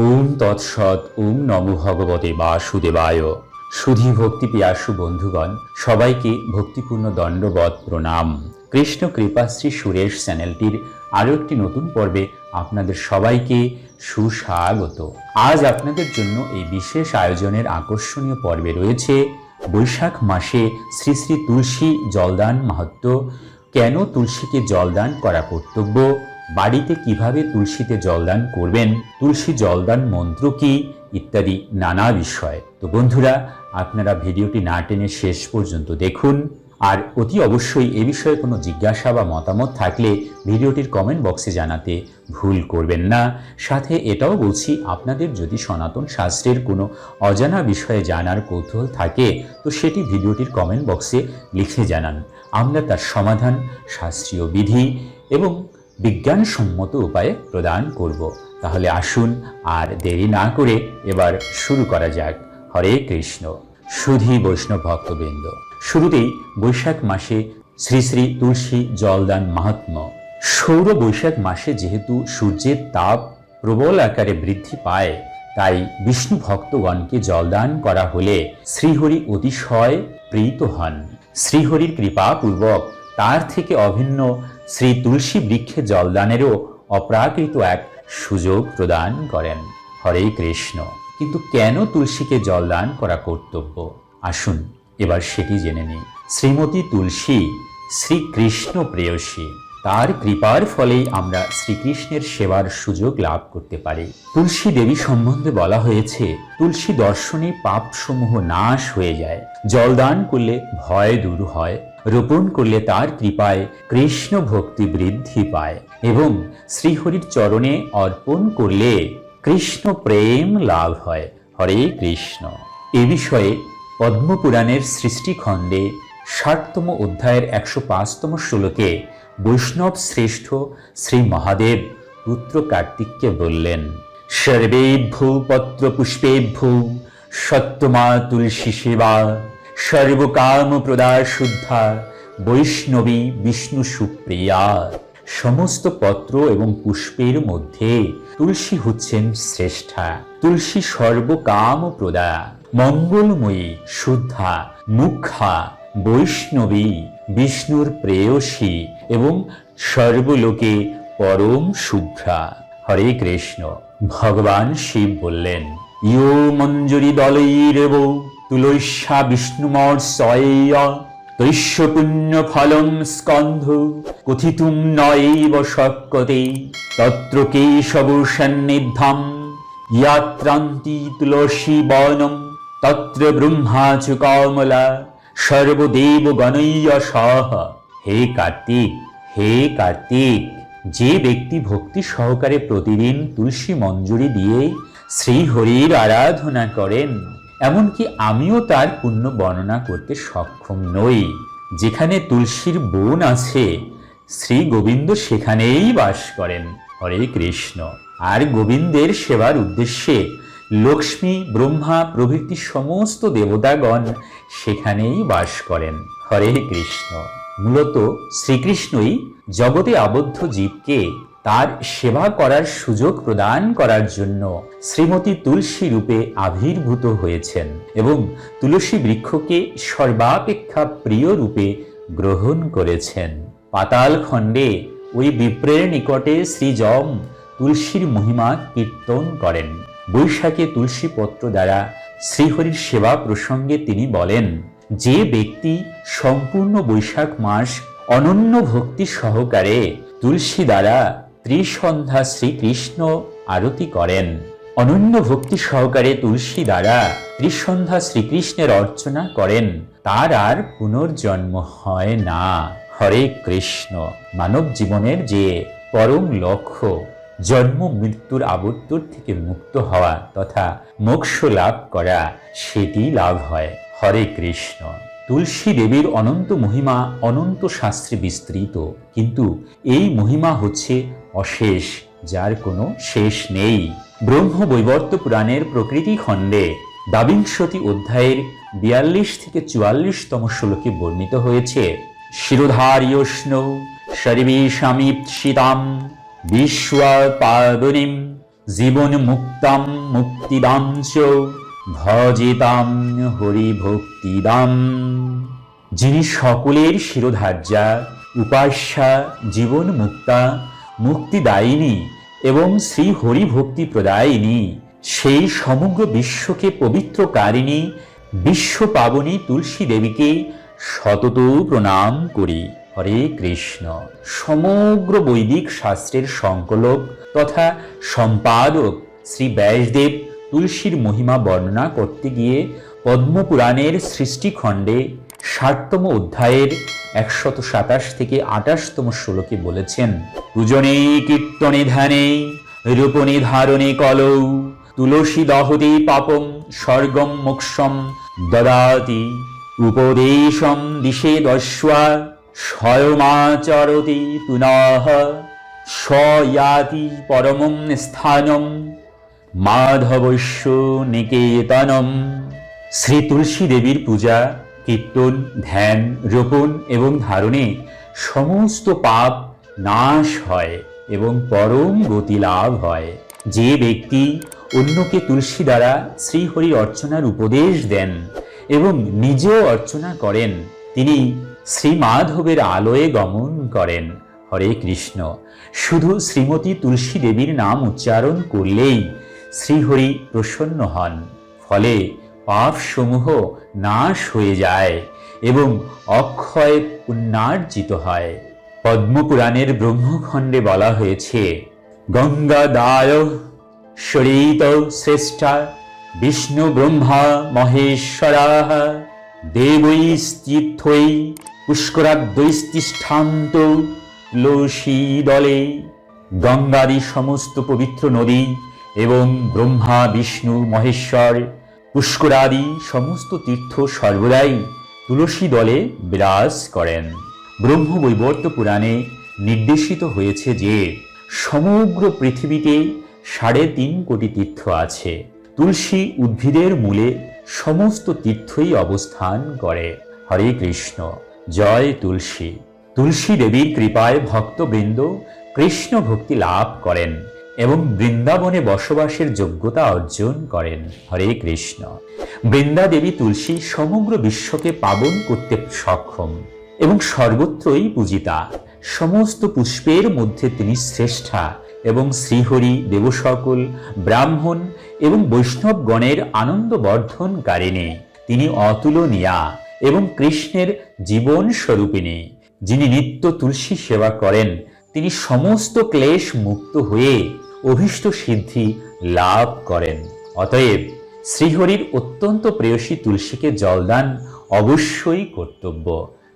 ওম তৎসৎ, ওম নম ভগবতে বাসুদেবায়। সুধী ভক্তি পিয়াসু বন্ধুগণ, সবাইকে ভক্তিপূর্ণ দণ্ডবত প্রণাম। কৃষ্ণ কৃপাশ্রী সুরেশ চ্যানেলটির আরও একটি নতুন পর্বে আপনাদের সবাইকে সুস্বাগত। আজ আপনাদের জন্য এই বিশেষ আয়োজনের আকর্ষণীয় পর্বে রয়েছে বৈশাখ মাসে শ্রী শ্রী তুলসী জলদান মাহাত্ম কেন তুলসীকে জলদান করা কর্তব্য? বাড়িতে কীভাবে তুলসীতে জলদান করবেন, তুলসী জলদান মন্ত্র কি, ইত্যাদি নানা বিষয়। তো বন্ধুরা, আপনারা ভিডিওটি না টেনে শেষ পর্যন্ত দেখুন। আর অতি অবশ্যই এ বিষয়ে কোনো জিজ্ঞাসা বা মতামত থাকলে ভিডিওটির কমেন্ট বক্সে জানাতে ভুল করবেন না। সাথে এটাও বলছি, আপনাদের যদি সনাতন শাস্ত্রের কোনো অজানা বিষয়ে জানার কৌতূহল থাকে, তো সেটি ভিডিওটির কমেন্ট বক্সে লিখে জানান। আমরা তার সমাধান, শাস্ত্রীয় বিধি এবং বিজ্ঞানসম্মত উপায়ে প্রদান করব। তাহলে আসুন আর দেরি না করে এবার শুরু করা যাক। হরে কৃষ্ণ। সুধী বৈষ্ণব ভক্তবৃন্দ, শুরুতেই বৈশাখ মাসে শ্রী শ্রী তুলসী জলদান মাহাত্ম। সৌর বৈশাখ মাসে যেহেতু সূর্যের তাপ প্রবল আকারে বৃদ্ধি পায়, তাই বিষ্ণু ভক্তগণকে জলদান করা হলে শ্রীহরি অতিশয় প্রীত হন। শ্রীহরির কৃপাপূর্বক তার থেকে অভিন্ন শ্রী তুলসী বৃক্ষে জলদানেরও অপ্রাকৃত এক সুযোগ প্রদান করেন। হরে কৃষ্ণ। কিন্তু কেন তুলসীকে জলদান করা কর্তব্য? আসুন, এবার সেটি জেনে নিই। শ্রীমতী তুলসী শ্রীকৃষ্ণ প্রেয়সী। তার কৃপার ফলেই আমরা শ্রীকৃষ্ণের সেবার সুযোগ লাভ করতে পারি। তুলসী দেবী সম্বন্ধে বলা হয়েছে, তুলসী দর্শনে পাপসমূহ নাশ হয়ে যায়। জলদান করলে ভয় দূর হয়। রোপণ করলে তার কৃপায় কৃষ্ণ ভক্তি বৃদ্ধি পায় এবং শ্রীহরির চরণে অর্পণ করলে কৃষ্ণ প্রেম লাভ হয়। হরে কৃষ্ণ। এ বিষয়ে পদ্মপুরাণের সৃষ্টিখণ্ডে ষাটতম অধ্যায়ের একশো পাঁচতম শ্লোকে বৈষ্ণব শ্রেষ্ঠ শ্রী মহাদেব পুত্র কার্তিককে বললেন, সর্বেভ্য পত্র পুষ্পেভ্য সত্যমা তুলসী সেবা সর্বকাম প্রদা শুদ্ধা বৈষ্ণবী বিষ্ণু সুপ্রিয়া। সমস্ত পত্র এবং পুষ্পের মধ্যে তুলসী হচ্ছেন শ্রেষ্ঠা, তুলসী সর্বকাম প্রদা মঙ্গলময়ী, শুদ্ধা মুখা বৈষ্ণবী, বিষ্ণুর প্রেয়সী এবং সর্বলোকে পরম শুভ্রা। হরে কৃষ্ণ, ভগবান শিব বললেন, ইয় মঞ্জুরি দলৈরেব তুলস্যা বিষ্ণুমর সয় তৈশ্য ফলম স্কন্ধ কথিতুম নৈব শক্যতে তত্র কেশব সন্নিধাম ইয়াত্রান্তি তুলসী বনম তত্র ব্রহ্মা চ কমলা, সর্বদেব গণৈয় সহ। হে কার্তিক হে কার্তিক, যে ব্যক্তি ভক্তি সহকারে প্রতিদিন তুলসী মঞ্জুরি দিয়ে শ্রীহরির আরাধনা করেন এমনকি আমিও তার পুণ্য বর্ণনা করতে সক্ষম নই। যেখানে তুলসীর বোন আছে, শ্রী গোবিন্দ সেখানেই বাস করেন, হরে কৃষ্ণ। আর গোবিন্দের সেবার উদ্দেশ্যে লক্ষ্মী, ব্রহ্মা, প্রভৃতি সমস্ত দেবতাগণ সেখানেই বাস করেন, হরে কৃষ্ণ। মূলত শ্রীকৃষ্ণই জগতে আবদ্ধ জীবকে তার সেবা করার সুযোগ প্রদান করার জন্য শ্রীমতী তুলসী রূপে আবির্ভূত হয়েছেন এবং তুলসী বৃক্ষকে সর্বাপেক্ষা প্রিয় রূপে গ্রহণ করেছেন। পাতাল খণ্ডে ওই বিপ্রের নিকটে শ্রীজম তুলসীর মহিমা কীর্তন করেন। বৈশাখে তুলসী পত্র দ্বারা শ্রীহরির সেবা প্রসঙ্গে তিনি বলেন, যে ব্যক্তি সম্পূর্ণ বৈশাখ মাস অনন্য ভক্তি সহকারে তুলসী দ্বারা ত্রিসন্ধ্যা শ্রীকৃষ্ণ আরতি করেন। অনন্য ভক্তি সহকারে তুলসী দ্বারা ত্রিসন্ধ্যা শ্রীকৃষ্ণের অর্চনা করেন। তার আর পুনর্জন্ম হয় না। হরে কৃষ্ণ, মানব জীবনের যে পরম লক্ষ্য, জন্ম, মৃত্যুর আবর্তর থেকে মুক্ত হওয়া তথা মোক্ষ লাভ করা, সেটি লাভ হয়। হরে কৃষ্ণ, তুলসী দেবীর অনন্ত মহিমা অনন্ত শাস্ত্রে বিস্তৃত। কিন্তু এই মহিমা হচ্ছে অশেষ, যার কোনো শেষ নেই। ব্রহ্ম বৈবর্ত পুরাণের প্রকৃতি খণ্ডে দাবিংশতি অধ্যায়ের বিয়াল্লিশ থেকে চুয়াল্লিশতম শ্লোকে বর্ণিত হয়েছে, শিরোধার্যষ্ণ সর্বেশামীপ্সিতাম বিশ্বপাবনীম জীবন মুক্তাম মুক্তিদাম চ ভজেতাম হরি ভক্তিদাম যিনি সকলের শিরোধার্যা, উপাস্যা জীবন মুক্তা মুক্তিদায়িনী এবং শ্রী হরি ভক্তি প্রদায়িনী। সেই সমগ্র বিশ্বকে পবিত্র পবিত্রকারিণী, বিশ্ব পাবনী তুলসী দেবীকে শতত প্রণাম করি। হরে কৃষ্ণ। সমগ্র বৈদিক শাস্ত্রের সংকলক তথা সম্পাদক শ্রী ব্যাসদেব তুলসীর মহিমা বর্ণনা করতে গিয়ে পদ্মপুরাণের সৃষ্টিখণ্ডে ষাটতম অধ্যায়ের একশত সাতাশ থেকে আটাশতম শ্লোকে বলেছেন পূজনে কীর্তনে ধ্যানে, রূপনে ধারণে কলৌ, তুলসী দহতে পাপম, স্বর্গম মোক্ষম, দদাতি, উপদেশম দিশে দস্বা স্বয়মাচরতি পুনঃ, স্বয়াতি পরমম স্থানম মাধবস্য নিকেতনম। শ্রী তুলসী দেবীর পূজা কীর্তন, ধ্যান, রোপণ এবং ধারণে সমস্ত পাপ নাশ হয় এবং পরম গতি লাভ হয়। যে ব্যক্তি অন্যকে তুলসী দ্বারা শ্রীহরি অর্চনার উপদেশ দেন এবং নিজেও অর্চনা করেন, তিনি শ্রী মাধবের আলোয় গমন করেন। হরে কৃষ্ণ। শুধু শ্রীমতী তুলসী দেবীর নাম উচ্চারণ করলেই শ্রীহরি প্রসন্ন হন। ফলে পাপসমূহ নাশ হয়ে যায় এবং অক্ষয় পুণ্যার্জিত হয়। পদ্মপুরাণের ব্রহ্মখণ্ডে বলা হয়েছে, গঙ্গাদায় শরীত শ্রেষ্ঠা, বিষ্ণু ব্রহ্মা মহেশ্বরা দেবৈস্তীর্থৈ পুষ্করাদ্বৈস্তিষ্ঠান্ত তুলসী দলে, গঙ্গাদি সমস্ত পবিত্র নদী এবং ব্রহ্মা, বিষ্ণু, মহেশ্বর পুষ্করাদি সমস্ত তীর্থ সর্বদাই তুলসী দলে বিরাজ করেন। ব্রহ্মবৈবর্ত পুরাণে নির্দেশিত হয়েছে যে, সমগ্র পৃথিবীতে সাড়ে তিন কোটি তীর্থ আছে। তুলসী উদ্ভিদের মূলে সমস্ত তীর্থই অবস্থান করে। হরে কৃষ্ণ, জয় তুলসী। তুলসী দেবীর কৃপায় ভক্তবৃন্দ কৃষ্ণ ভক্তি লাভ করেন। এবং বৃন্দাবনে বসবাসের যোগ্যতা অর্জন করেন হরে কৃষ্ণ। বৃন্দা দেবী তুলসী সমগ্র বিশ্বকে পাবন করতে সক্ষম এবং সর্বত্রই পূজিতা। সমস্ত পুষ্পের মধ্যে তিনি শ্রেষ্ঠা এবং শ্রীহরি, দেবসকল, ব্রাহ্মণ এবং বৈষ্ণবগণের আনন্দ বর্ধনকারিণী তিনি অতুলনীয়া এবং কৃষ্ণের জীবন স্বরূপিণী যিনি নিত্য তুলসী সেবা করেন তিনি সমস্ত ক্লেশ মুক্ত হয়ে অভীষ্ট সিদ্ধি লাভ করেন। অতএব শ্রীহরির অত্যন্ত প্রেয়সী তুলসীকে জলদান অবশ্যই কর্তব্য।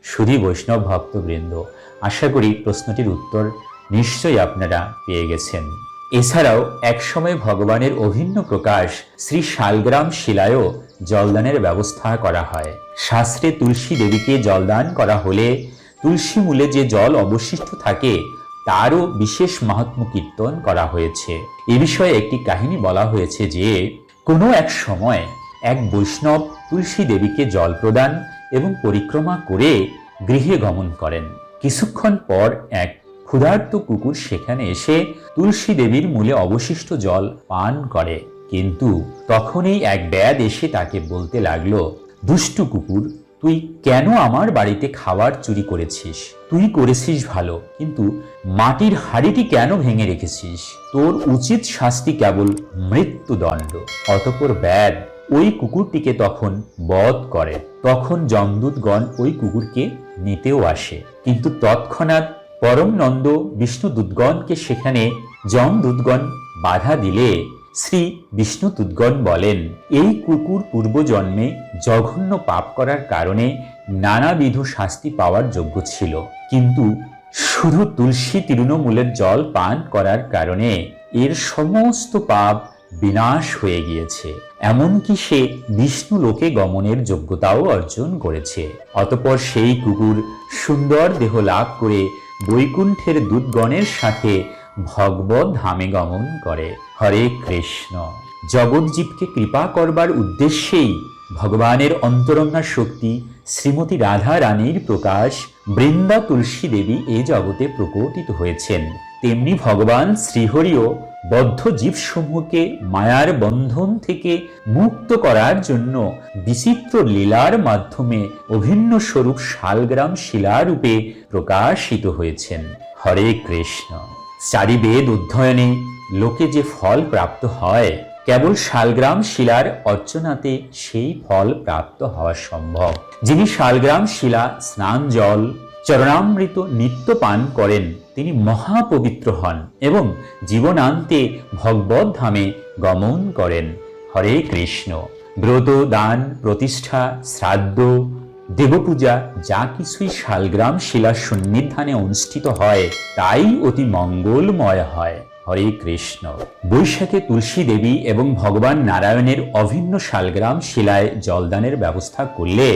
শুধু বৈষ্ণব ভক্তবৃন্দ, আশা করি প্রশ্নটির উত্তর নিশ্চয়ই আপনারা পেয়ে গেছেন। এছাড়াও একসময় ভগবানের অভিন্ন প্রকাশ শ্রী শালগ্রাম শিলায়ও জলদানের ব্যবস্থা করা হয়। শাস্ত্রে তুলসী দেবীকে জলদান করা হলে তুলসী মূলে যে জল অবশিষ্ট থাকে তারও বিশেষ মাহাত্ম কীর্তন করা হয়েছে। এ বিষয়ে একটি কাহিনী বলা হয়েছে যে, কোনো এক সময় এক বৈষ্ণব তুলসী দেবীকে জল প্রদান এবং পরিক্রমা করে গৃহে গমন করেন। কিছুক্ষণ পর এক ক্ষুধার্ত কুকুর সেখানে এসে তুলসী দেবীর মূলে অবশিষ্ট জল পান করে। কিন্তু তখনই এক ব্যাদ এসে তাকে বলতে লাগল, দুষ্টু কুকুর তুই কেন আমার বাড়িতে খাবার চুরি করেছিস? তুই করেছিস ভালো, কিন্তু মাটির হাড়িটি কেন ভেঙে রেখেছিস? তোর উচিত শাস্তি কেবল মৃত্যুদণ্ড। অতপর ব্যাদ ওই কুকুরটিকে তখন বধ করে। তখন যমদূতগণ ওই কুকুরকে নিতেও আসে। কিন্তু তৎক্ষণাৎ পরম নন্দ বিষ্ণু দুধগণকে সেখানে যমদূতগণ বাধা দিলে। শ্রী বিষ্ণু দুধগণ বলেন, এই কুকুর পূর্বজন্মে জঘন্য পাপ করার কারণে নানাবিধ শাস্তি পাওয়ার যোগ্য ছিল। কিন্তু শুধু তুলসী তৃণমূলের জল পান করার কারণে এর সমস্ত পাপ বিনাশ হয়ে গিয়েছে। এমনকি সে বিষ্ণু লোকে গমনের যোগ্যতাও অর্জন করেছে। অতপর সেই কুকুর সুন্দর দেহ লাভ করে বৈকুণ্ঠের দুধগণের সাথে ভগবত ধামে গমন করে। হরে কৃষ্ণ। জগৎজীবকে কৃপা করবার উদ্দেশ্যেই ভগবানের অন্তরঙ্গা শক্তি শ্রীমতী রাধা রানীর প্রকাশ বৃন্দা তুলসী দেবী এ জগতে প্রকটিত হয়েছেন। তেমনি ভগবান শ্রীহরিও বদ্ধ জীবসমূহকে মায়ার বন্ধন থেকে মুক্ত করার জন্য বিচিত্র লীলার মাধ্যমে অভিন্ন স্বরূপ শালগ্রাম শিলারূপে প্রকাশিত হয়েছেন। হরে কৃষ্ণ। চারি বেদ অধ্যয়নে লোকে যে ফল প্রাপ্ত হয়, কেবল শালগ্রাম শিলার অর্চনাতে সেই ফল প্রাপ্ত হওয়া সম্ভব। যিনি শালগ্রাম শিলা, স্নান জল, চরণামৃত নিত্য পান করেন, তিনি মহাপবিত্র হন এবং জীবনান্তে ভগবত ধামে গমন করেন। হরে কৃষ্ণ। ব্রত, দান, প্রতিষ্ঠা, শ্রাদ্ধ দেবপূজা যা কিছুই শালগ্রাম শিলা সন্নিধানে অনুষ্ঠিত হয়, তাই অতি মঙ্গলময় হয়। হরে কৃষ্ণ। বৈশাখে তুলসী দেবী এবং ভগবান নারায়ণের অভিন্ন শালগ্রাম শিলায় জলদানের ব্যবস্থা করলে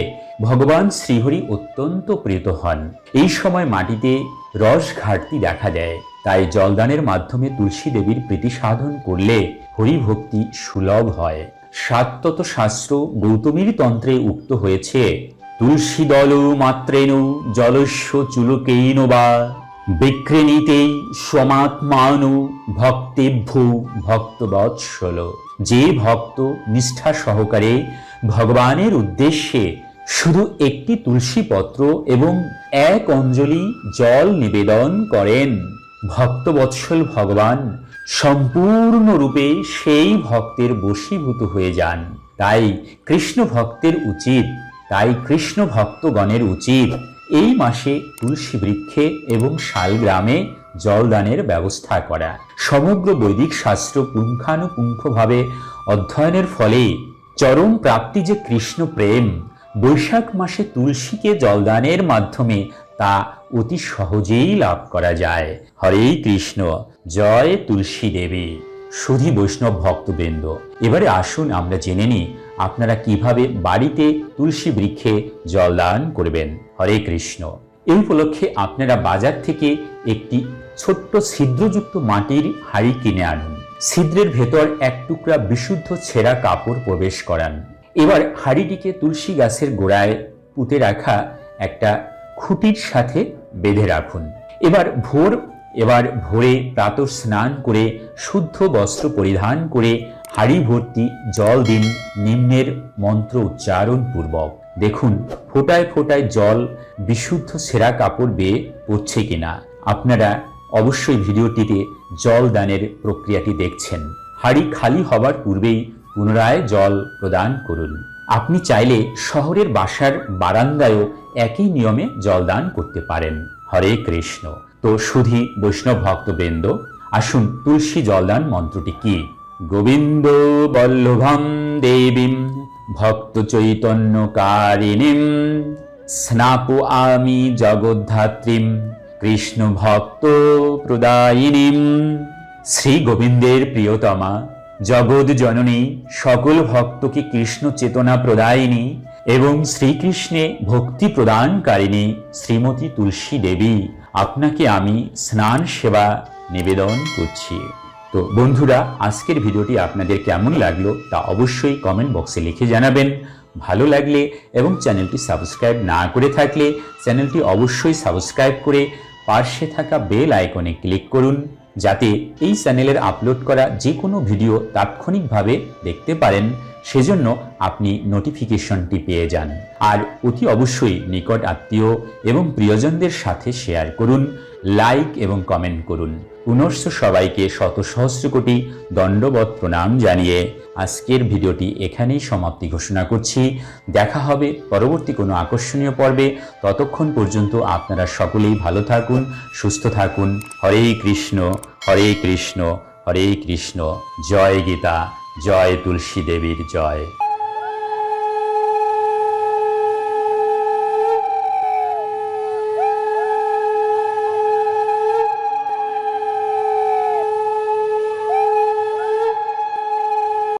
ভগবান শ্রীহরি অত্যন্ত প্রীত হন। এই সময় মাটিতে রস ঘাটতি দেখা দেয়, তাই জলদানের মাধ্যমে তুলসী দেবীর প্রীতি সাধন করলে হরিভক্তি সুলভ হয়। সাতত শাস্ত্র গৌতমীর তন্ত্রে উক্ত হয়েছে তুলসী দল মাত্রেণু জলস্য চুলকেইন বা বিক্রেণীতেই সমাত্মানু ভক্তেভ্য ভক্তবৎসল। যে ভক্ত নিষ্ঠা সহকারে ভগবানের উদ্দেশ্যে শুধু একটি তুলসী পত্র এবং এক অঞ্জলি জল নিবেদন করেন, ভক্তবৎসল ভগবান সম্পূর্ণরূপে সেই ভক্তের বশীভূত হয়ে যান। তাই কৃষ্ণ ভক্তের উচিত তাই কৃষ্ণ ভক্তগণের উচিত এই মাসে তুলসী বৃক্ষে এবং শালগ্রামে জলদানের ব্যবস্থা করা। সমগ্র বৈদিক শাস্ত্র পুঙ্খানুপুঙ্খভাবে অধ্যয়নের ফলে চরম প্রাপ্তি যে কৃষ্ণ প্রেম, বৈশাখ মাসে তুলসীকে জলদানের মাধ্যমে তা অতি সহজেই লাভ করা যায়। হরে কৃষ্ণ, জয় তুলসী দেবী। সুধী বৈষ্ণব ভক্তবৃন্দ, এবারে আসুন আমরা জেনে নিই আপনারা কীভাবে বাড়িতে তুলসী বৃক্ষে জলদান করবেন? হরে কৃষ্ণ। এই উপলক্ষে আপনারা বাজার থেকে একটি ছোট্ট ছিদ্রযুক্ত মাটির হাড়ি কিনে আনুন। ছিদ্রের ভেতর এক টুকরা বিশুদ্ধ ছেঁড়া কাপড় প্রবেশ করান। এবার হাড়িটিকে তুলসী গাছের গোড়ায় পুঁতে রাখা একটা খুঁটির সাথে বেঁধে রাখুন। এবার ভোর, এবার ভোরে প্রাতঃ স্নান করে শুদ্ধ বস্ত্র পরিধান করে হাড়ি ভর্তি জল দিন, নিম্নের মন্ত্র উচ্চারণ পূর্বক। দেখুন, ফোটায় ফোটায় জল বিশুদ্ধ সেরা কাপড় বেয়ে পড়ছে কিনা। আপনারা অবশ্যই ভিডিওটিতে জল দানের প্রক্রিয়াটি দেখছেন। হাড়ি খালি হবার পূর্বেই পুনরায় জল প্রদান করুন। আপনি চাইলে শহরের বাসার বারান্দায়ও একই নিয়মে জলদান করতে পারেন। হরে কৃষ্ণ। তো সুধী বৈষ্ণব ভক্তবৃন্দ, আসুন তুলসী জলদান মন্ত্রটি কি? গোবিন্দ বল্লভম দেবীম ভক্ত চৈতন্য কারিণীম স্নাপু আমি জগদ্ধাত্রীম, কৃষ্ণ ভক্ত প্রদায়িনীম। শ্রী গোবিন্দের প্রিয়তমা, জগৎ জননী, সকল ভক্তকে কৃষ্ণ চেতনা প্রদায়িনী এবং শ্রীকৃষ্ণে ভক্তি প্রদানকারিণী শ্রীমতী তুলসী দেবী। আপনাকে আমি স্নান সেবা নিবেদন করছি। তো বন্ধুরা, আজকের ভিডিওটি আপনাদের কেমন লাগল তা অবশ্যই কমেন্ট বক্সে লিখে জানাবেন। ভালো লাগলে এবং চ্যানেলটি সাবস্ক্রাইব না করে থাকলে চ্যানেলটি অবশ্যই সাবস্ক্রাইব করে পাশে থাকা বেল আইকনে ক্লিক করুন, যাতে এই চ্যানেলের আপলোড করা যে কোনো ভিডিও তাৎক্ষণিকভাবে দেখতে পারেন। সেজন্য আপনি নোটিফিকেশনটি পেয়ে যান। আর অতি অবশ্যই নিকট আত্মীয় এবং প্রিয়জনদের সাথে শেয়ার করুন লাইক এবং কমেন্ট করুন। পুনশ্চ সবাইকে শত সহস্র কোটি দণ্ডবত প্রণাম জানিয়ে আজকের ভিডিওটি এখানেই সমাপ্তি ঘোষণা করছি। দেখা হবে পরবর্তী কোনো আকর্ষণীয় পর্বে। ততক্ষণ পর্যন্ত আপনারা সকলেই ভালো থাকুন, সুস্থ থাকুন। হরে কৃষ্ণ হরে কৃষ্ণ হরে কৃষ্ণ। জয় গীতা। জয় তুলসী দেবীর জয়।